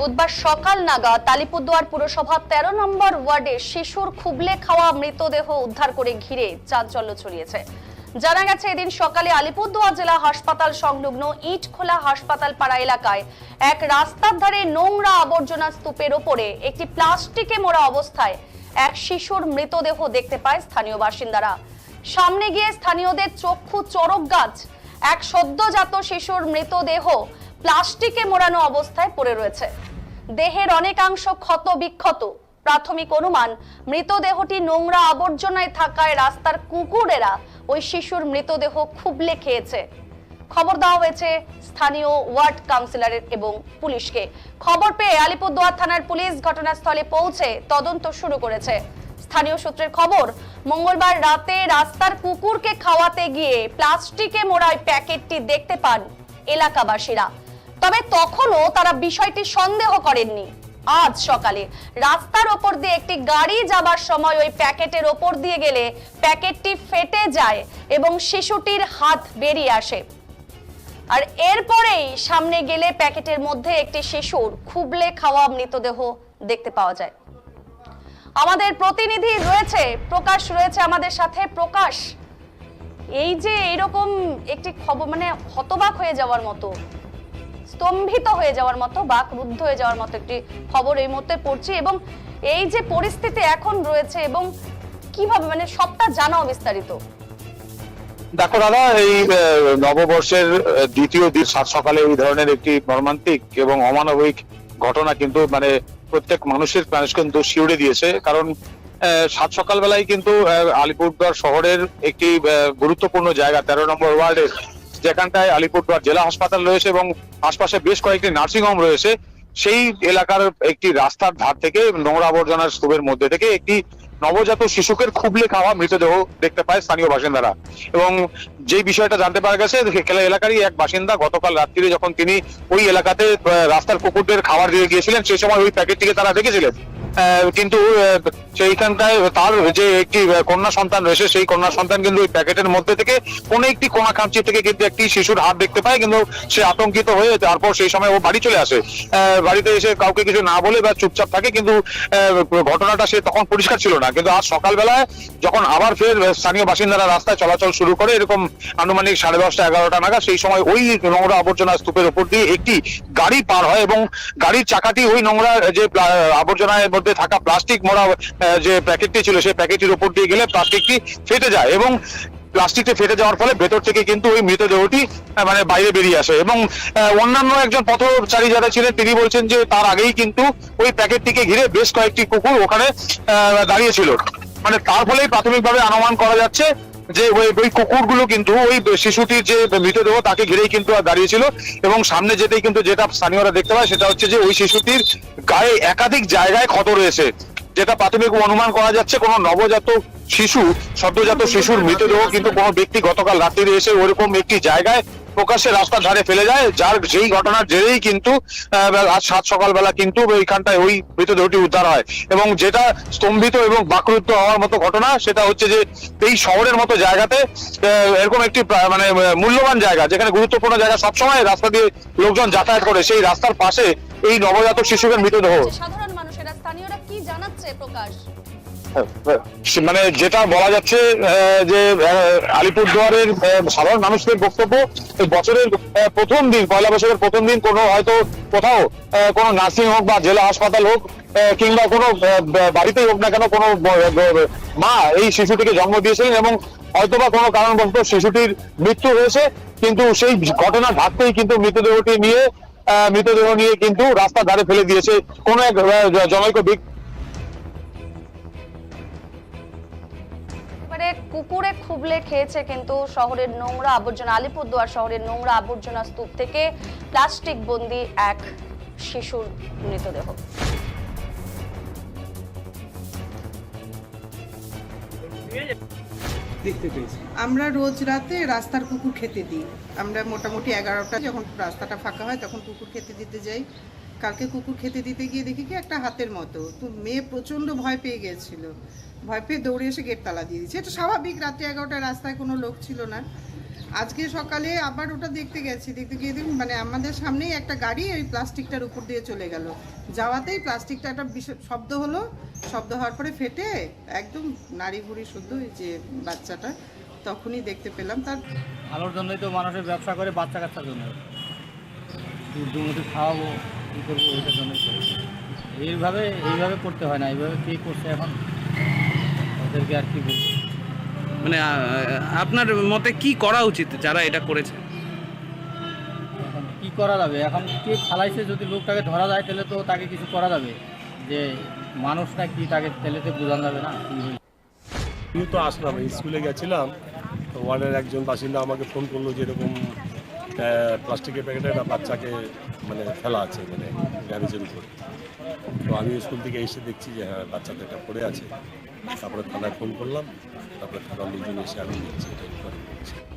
বুধবার সকাল নাগাদ আলিপুরদুয়ার পুরসভা তেরো নম্বর ওয়ার্ডে শিশুর খুবলে খাওয়া, মৃতদেহ উদ্ধার করে ঘিরে চাঞ্চল্য ছড়িয়েছে। জানা গেছে, এদিন সকালে আলিপুরদুয়ার জেলা হাসপাতাল সংলগ্ন ইটখোলা হাসপাতাল পাড়া এলাকায় এক রাস্তার ধারে নোংরা আবর্জনা স্তূপের ওপরে একটি প্লাস্টিকে মোড়া অবস্থায় এক শিশুর মৃতদেহ দেখতে পায় স্থানীয় বাসিন্দারা। সামনে গিয়ে স্থানীয়দের চক্ষু চরক গাছ, এক সদ্যজাত শিশুর মৃতদেহ প্লাস্টিকে মোড়ানো অবস্থায় পড়ে রয়েছে। দেহের অনেকাংশ ক্ষত বিক্ষত। প্রাথমিক অনুমান, মৃতদেহটি নোংরা আবর্জনায় থাকায় রাস্তার কুকুরেরা ওই শিশুর মৃতদেহ খুবলে খেয়েছে। খবর দেওয়া হয়েছে স্থানীয় ওয়ার্ড কাউন্সিলরের এবং পুলিশকে। খবর পেয়ে আলিপুরদুয়ার থানার পুলিশ ঘটনাস্থলে পৌঁছে তদন্ত শুরু করেছে। স্থানীয় সূত্রের খবর, মঙ্গলবার রাতে রাস্তার কুকুরকে খাওয়াতে গিয়ে প্লাস্টিকে মোড়া প্যাকেটটি দেখতে পান এলাকাবাসীরা। তবে তখনও তারা বিষয়টি সন্দেহ করেননি। আজ সকালে রাস্তার ওপর দিয়ে একটি গাড়ি যাবার সময় ওই প্যাকেটের ওপর দিয়ে গেলে প্যাকেটটি ফেটে যায় এবং শিশুটির হাত বেরিয়ে আসে। আর এরপরেই সামনে গেলে প্যাকেটের মধ্যে একটি শিশুর খুবলে খাওয়া মৃতদেহ দেখতে পাওয়া যায়। আমাদের প্রতিনিধি রয়েছে, প্রকাশ রয়েছে আমাদের সাথে। প্রকাশ, এই যে এরকম একটি খবর মানে হতবাক হয়ে যাওয়ার মতো স্তম্ভিত হয়ে যাওয়ার মতো বাক রুদ্ধ হয়ে যাওয়ার মতো একটি খবর এই মুহূর্তে পড়ছি এবং এই যে পরিস্থিতি এখন রয়েছে এবং কীভাবে মানে সবটা জানাও বিস্তারিত। দেখো দাদা, এই নববর্ষের দ্বিতীয় দিন সাত সকালে এই ধরনের একটি মর্মান্তিক এবং অমানবিক ঘটনা কিন্তু মানে প্রত্যেক মানুষের মানুষ কিন্তু শিউড়ে দিয়েছে। কারণ সাত সকালবেলায় কিন্তু আলিপুরদুয়ার শহরের একটি গুরুত্বপূর্ণ জায়গা, তেরো নম্বর ওয়ার্ডের যেখানটায় আলিপুরদুয়ার জেলা হাসপাতাল রয়েছে এবং আশপাশে বেশ কয়েকটি নার্সিং হোম রয়েছে, সেই এলাকার একটি রাস্তার ধার থেকে নোংরা আবর্জনার স্তূপের মধ্যে থেকে একটি নবজাত শিশুকে খুবলে খাওয়া মৃতদেহ দেখতে পায় স্থানীয় বাসিন্দারা। এবং যে বিষয়টা জানতে পারা গেছে এলাকারই এক বাসিন্দা গতকাল রাত্রিরে যখন তিনি ওই এলাকাতে রাস্তার কুকুরদের খাবার দিয়ে গিয়েছিলেন সেই সময় ওই প্যাকেটটিকে তারা দেখেছিলেন। কিন্তু সেইখানটায় তার যে একটি কন্যা সন্তান রয়েছে, সেই কন্যা সন্তান কিন্তু ওই প্যাকেটের মধ্যে থেকে কোনো একটি কোনা খামচি থেকে কিন্তু একটি শিশুর হাত দেখতে পায়, কিন্তু সে আতঙ্কিত হয়ে তারপর সেই সময় ও বাড়ি চলে আসে। বাড়িতে এসে কাউকে কিছু না বলে বা চুপচাপ থাকে, কিন্তু ঘটনাটা সে তখন পরিষ্কার ছিল না। কিন্তু আজ সকালবেলায় যখন আবার ফের স্থানীয় বাসিন্দারা রাস্তায় চলাচল শুরু করে, এরকম আনুমানিক সাড়ে দশটা, এগারোটা নাগাদ, সেই সময় ওই নোংরা আবর্জনা স্তূপের উপর দিয়ে একটি গাড়ি পার হয় এবং গাড়ির চাকাটি ওই নোংরা যে আবর্জনার মধ্যে থাকা প্লাস্টিক মোড়া যে প্যাকেটটি ছিল, সেই প্যাকেটটির উপর দিয়ে গেলে প্লাস্টিকটি ফেটে যায় এবং প্লাস্টিকটা ফেটে যাওয়ার ফলে ভেতর থেকে কিন্তু ওই মৃতদেহটি মানে বাইরে বেরিয়ে আসে এবং অন্যান্য একজন পথচারী যারা ছিলেন, তিনি বলছেন যে তার আগেই কিন্তু ওই প্যাকেটটিকে ঘিরে বেশ কয়েকটি কুকুর ওখানে দাঁড়িয়েছিল। মানে তার ফলেই প্রাথমিকভাবে অনুমান করা যাচ্ছে যে ওই ওই কুকুরগুলো কিন্তু ওই শিশুটির যে মৃতদেহ তাকে ঘিরেই কিন্তু দাঁড়িয়েছিল এবং সামনে যেতেই কিন্তু যেটা স্থানীয়রা দেখতে পায় সেটা হচ্ছে যে ওই শিশুটির গায়ে একাধিক জায়গায় ক্ষত রয়েছে। যেটা প্রাথমিক অনুমান করা যাচ্ছে, কোনো নবজাত শিশু, সদ্যজাত শিশুর মৃতদেহ কিন্তু কোনো ব্যক্তি গতকাল রাত্রিরে এসে ওরকম একটি জায়গায় প্রকাশ্যে রাস্তার ধারে ফেলে যায়। যার যেই ঘটনার জেরেই কিন্তু আজ সাত সকালবেলা কিন্তু ওইখানটায় ওই মৃতদেহটি উদ্ধার হয়। এবং যেটা স্তম্ভিত এবং বাকরুদ্ধ হওয়ার মতো ঘটনা, সেটা হচ্ছে যে এই শহরের মতো জায়গাতে এরকম একটি মানে মূল্যবান জায়গা, যেখানে গুরুত্বপূর্ণ জায়গা সবসময় রাস্তা দিয়ে লোকজন যাতায়াত করে, সেই রাস্তার পাশে এই নবজাতক শিশুকের মৃতদেহ। স্থানীয়রা কি জানাচ্ছে, প্রকাশ? মানে যেটা বলা যাচ্ছে যে আলিপুরদুয়ারের সাধারণ মানুষদের বক্তব্য বছরের প্রথম দিন, পয়লা বছরের প্রথম দিন কোনো হয়তো কোথাও কোনো নার্সিং হোক বা জেলা হাসপাতাল হোক কিংবা কোনো বাড়িতেই হোক না কেন কোনো মা এই শিশুটিকে জন্ম দিয়েছিলেন এবং হয়তোবা কোনো কারণবশত শিশুটির মৃত্যু হয়েছে, কিন্তু সেই ঘটনা ঘাটতেই কিন্তু মৃতদেহটি নিয়ে মৃতদেহ নিয়ে কিন্তু রাস্তার ধারে ফেলে দিয়েছে কোনো এক জনৈক ব্যক্তি কুকুরে খুবলে খেয়েছে কিন্তু শহরের নোংরা আবর্জনা আলিপুরদুয়ার শহরের নোংরা আবর্জনা স্তূপ থেকে প্লাস্টিক বন্দি এক শিশুর মৃতদেহ। দেখতে পেয়েছি। আমরা রোজ রাতে রাস্তার কুকুর খেতে দিই। আমরা মোটামুটি এগারোটা যখন রাস্তাটা ফাঁকা হয় তখন কুকুর খেতে দিতে যাই। কালকে কুকুর খেতে দিতে গিয়ে দেখি কি একটা হাতের মতো। তো মেয়ে প্রচণ্ড ভয় পেয়ে গিয়েছিল। ভয় পেয়ে দৌড়ে এসে গেট তালা দিয়ে দিচ্ছে এটা স্বাভাবিক, রাত্রি এগারোটা রাস্তায় কোনো লোক ছিল না। আজকে সকালে আবার ওটা দেখতে গেছি, দেখতে গিয়ে দেখুন মানে আমাদের সামনেই একটা গাড়ি ওই প্লাস্টিকটার উপর দিয়ে চলে গেল। যাওয়াতেই প্লাস্টিকটা একটা শব্দ হলো, শব্দ হওয়ার পরে ফেটে একদম নাড়ি ভুড়ি শুদ্ধ ওই যে বাচ্চাটা, তখনই দেখতে পেলাম তার আলোর জন্যই তো মানুষের ব্যবসা করে বাচ্চা কাচ্চার জন্য। খাওয়াবো, কী করব ওইটার জন্যই এইভাবে এইভাবে করতে হয় না, এইভাবে কে করছে এখন? ওদেরকে আর কি বলব? মানে আপনার মতে কি করা উচিত যারা এটা করেছে? এখন কী করা যাবে? এখন কে ফালাইছে যদি লোকটাকে ধরা যায় তাহলে তো তাকে কিছু করা যাবে। যে মানুষটা কি তাকে তেলেতে বোঝানো যাবে না আমি তো আসলাম স্কুলে গেছিলাম তো ওয়ার্ডের একজন বাসিন্দা আমাকে ফোন করল যে এরকম প্লাস্টিকের প্যাকেটে একটা বাচ্চাকে মানে ফেলা আছে মানে গ্যারেজের উপরে। তো আমি স্কুল থেকে এসে দেখছি যে হ্যাঁ বাচ্চাটা একটা পড়ে আছে। তারপরে থানায় ফোন করলাম তারপরে থানার লোকজন এসে আমি নিয়েছি এটা ইনকোয়ারি করছে।